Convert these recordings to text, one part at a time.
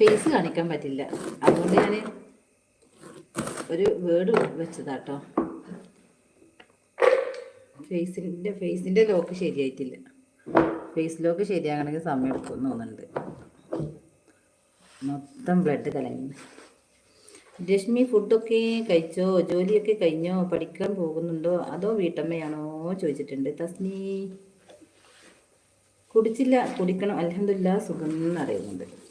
Face കാണിക്കാൻ പറ്റില്ല. അതുകൊണ്ട് ഞാൻ ഒരു വേർഡ് വെച്ചതാട്ടോ. ഫേസിന്റെ ഫേസിന്റെ ലോക്ക് ശരിയായിട്ടില്ല. ഫേസ് ലോക്ക് ശരിയാകണമെങ്കിൽ സമയം എടുക്കും തോന്നുന്നുണ്ട്. മൊത്തം ബ്ലഡ് കലങ്ങി രശ്മി ഫുഡൊക്കെ കഴിച്ചോ? ജോലിയൊക്കെ കഴിഞ്ഞോ? പഠിക്കാൻ പോകുന്നുണ്ടോ? അതോ വീട്ടമ്മയാണോ ചോദിച്ചിട്ടുണ്ട്. തസ്നി. കുടിച്ചില്ല. കുടിക്കണം. അലഹമില്ല സുഖം എന്നറിയുന്നുണ്ട്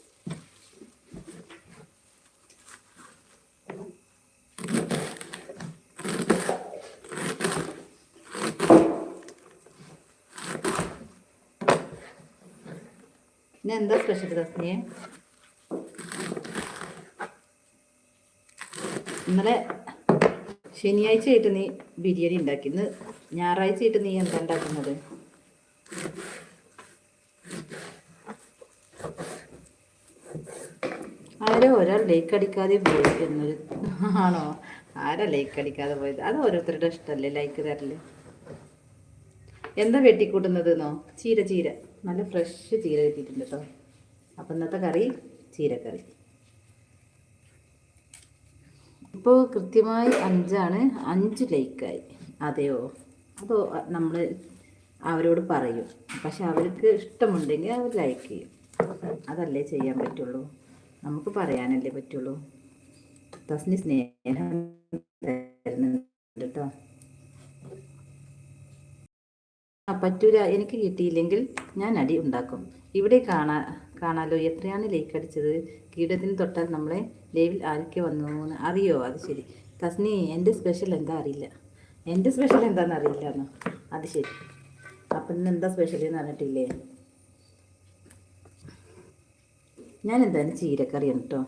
എന്താ സ്പെഷ്യൽ തസ്നിയെ ഇന്നലെ ശനിയാഴ്ച ആയിട്ട് നീ ബിരിയാണി ഉണ്ടാക്കി. ഇന്ന് ഞായറാഴ്ച ആയിട്ട് നീ എന്താ ഉണ്ടാക്കുന്നത്? ആരോ ഒരാൾ ലേക്ക് അടിക്കാതെ പോയി ആണോ? ആരാ ലേക്ക് അടിക്കാതെ പോയത്? അത് ഓരോരുത്തരുടെ ഇഷ്ടമല്ലേ ലൈക്ക് തരൽ? എന്താ വെട്ടിക്കൂട്ടുന്നത് എന്നോ? ചീര ചീര. നല്ല ഫ്രഷ് ചീര കിട്ടിയിട്ടുണ്ട് കേട്ടോ അപ്പം ഇന്നത്തെ കറി ചീരക്കറി. ഇപ്പോൾ കൃത്യമായി അഞ്ചാണ്. അഞ്ച് ലൈക്കായി. അതെയോ? അതോ നമ്മൾ അവരോട് പറയും. പക്ഷെ അവർക്ക് ഇഷ്ടമുണ്ടെങ്കിൽ അവർ ലൈക്ക് ചെയ്യും. അതല്ലേ ചെയ്യാൻ പറ്റുള്ളൂ? നമുക്ക് പറയാനല്ലേ പറ്റുള്ളൂ? തസ്നി സ്നേഹം കേട്ടോ പറ്റൂല. എനിക്ക് കിട്ടിയില്ലെങ്കിൽ ഞാൻ അടി ഉണ്ടാക്കും. ഇവിടെ കാണാ കാണാലോ? എത്രയാണ് ലേക്ക് അടിച്ചത്? കീടത്തിന് തൊട്ടാൽ നമ്മളെ ലൈവിൽ ആരൊക്കെ വന്നു എന്ന് അറിയോ? അത് ശരി. തസ്നി എന്റെ സ്പെഷ്യൽ എന്താ അറിയില്ല. എന്റെ സ്പെഷ്യൽ എന്താണെന്ന് അറിയില്ല എന്നോ. അത് ശരി. അപ്പം ഇന്ന് എന്താ സ്പെഷ്യൽ എന്ന് പറഞ്ഞിട്ടില്ലേ ഞാൻ എന്തായാലും ചീരക്കറിയാണ് കേട്ടോ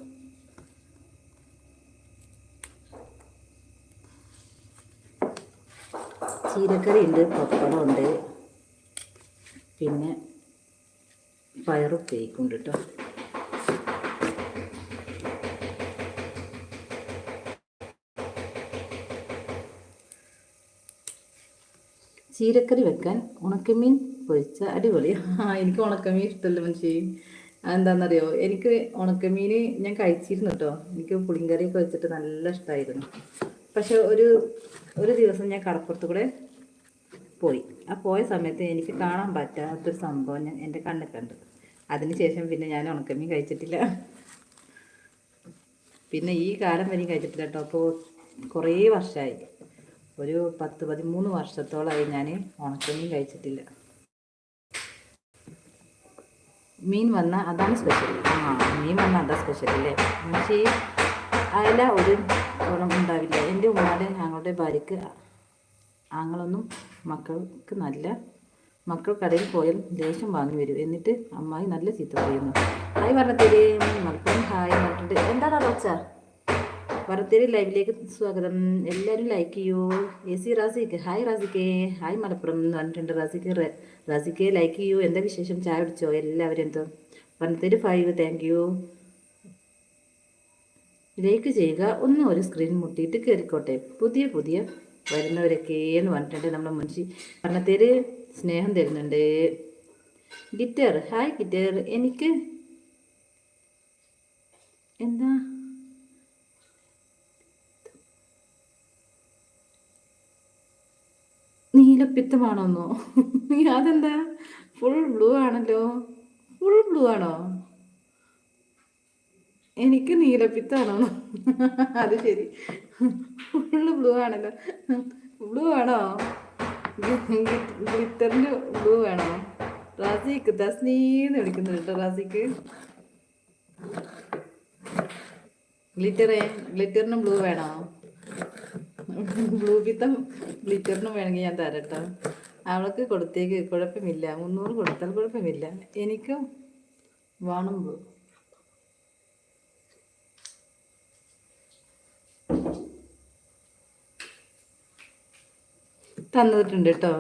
ചീരക്കറി ഉണ്ട് പപ്പടമുണ്ട്. പിന്നെ പയറുപ്പേരിക്കുണ്ട് കേട്ടോ ചീരക്കറി വെക്കാൻ ഉണക്കമീൻ പൊരിച്ച അടിപൊളി ആ എനിക്ക് ഉണക്കമീൻ ഇഷ്ടമല്ല മനുഷ്യ. എന്താണെന്നറിയോ എനിക്ക് ഉണക്കമീൻ ഞാൻ കഴിച്ചിരുന്നു കേട്ടോ എനിക്ക് പുളിങ്കറിയൊക്കെ വെച്ചിട്ട് നല്ല ഇഷ്ടമായിരുന്നു പക്ഷെ ഒരു ഒരു ദിവസം ഞാൻ കടപ്പുറത്ത് കൂടെ പോയി. ആ പോയ സമയത്ത് എനിക്ക് കാണാൻ പറ്റാത്തൊരു സംഭവം ഞാൻ എന്റെ കണ്ണിൽ കണ്ടു. അതിനുശേഷം പിന്നെ ഞാൻ ഉണക്കമീൻ കഴിച്ചിട്ടില്ല. പിന്നെ ഈ കാലം വരെയും കഴിച്ചിട്ടില്ല കേട്ടോ. അപ്പോൾ കുറേ വർഷമായി. ഒരു പത്ത് പതിമൂന്ന് വർഷത്തോളമായി ഞാൻ ഉണക്കമീൻ കഴിച്ചിട്ടില്ല. മീൻ വന്നാൽ അതാണ് സ്പെഷ്യൽ ആ മീൻ വന്നാൽ അതാണ് സ്പെഷ്യൽ അല്ലേ? പക്ഷേ അയല ഒരു ഗുണം ഉണ്ടാവില്ല. എന്റെ ഉമ്മാടെ ഞങ്ങളുടെ ഭാര്യക്ക് ആങ്ങളൊന്നും മക്കൾക്ക് നല്ല മക്കൾ കടയിൽ പോയാൽ ദേഷ്യം വാങ്ങി വരും. എന്നിട്ട് അമ്മായി നല്ല ചീത്ത പറയുന്നു. ഹായ് പറഞ്ഞത്തേരി മലപ്പുറം ഹായ് പറഞ്ഞിട്ട് എന്താണ് റോച്ച വറത്തേരി ലൈവിലേക്ക് സ്വാഗതം. എല്ലാവരും ലൈക്ക് ചെയ്യൂ. A C Rasik. ഹായ് റാസിക്കേ. ഹായ് മലപ്പുറം എന്ന് പറഞ്ഞിട്ടുണ്ട് റാസിക്ക്. റാസിക്കേ ലൈക്ക് ചെയ്യൂ. എന്താ വിശേഷം? ചായ കുടിച്ചോ? എല്ലാവരും എന്തോ? വറത്തേരി ഫൈവ് താങ്ക് യു ലൈക്ക് ചെയ്യുക. ഒന്നും ഒരു സ്ക്രീൻ മുട്ടിയിട്ട് കയറിക്കോട്ടെ പുതിയ പുതിയ വരുന്നവരൊക്കെ എന്ന് പറഞ്ഞിട്ടുണ്ട് നമ്മുടെ മുൻഷി. പറഞ്ഞത്തേര് സ്നേഹം തരുന്നുണ്ട്. ഗിറ്റർ. ഹായ് ഗിറ്റർ. എനിക്ക് എന്താ? നീലപ്പിത്തമാണോന്നോ അതെന്താ? ഫുൾ ബ്ലൂ ആണല്ലോ. ഫുൾ ബ്ലൂ ആണോ? എനിക്ക് നീലപ്പിത്താണോ അത് ശരി. ഫുള്ള് ബ്ലൂ ആണല്ലോ. ബ്ലൂ വേണോ ഗ്ലിറ്ററിന്റെ ബ്ലൂ വേണോ റാസിക്ക് തസ്നീന്ന് വിളിക്കുന്നു കേട്ടോ റാസിക്ക്. ഗ്ലിറ്ററേ ഗ്ലിറ്ററിന് ബ്ലൂ വേണോ? ബ്ലൂ പിത്തം ഗ്ലിറ്ററിന് വേണമെങ്കിൽ ഞാൻ തരട്ടോ അവൾക്ക് കൊടുത്തേക്ക് കുഴപ്പമില്ല. മുന്നൂറ് കൊടുത്താൽ കുഴപ്പമില്ല. എനിക്കും വേണം ബ്ലൂ തന്നിട്ടുണ്ട് കേട്ടോ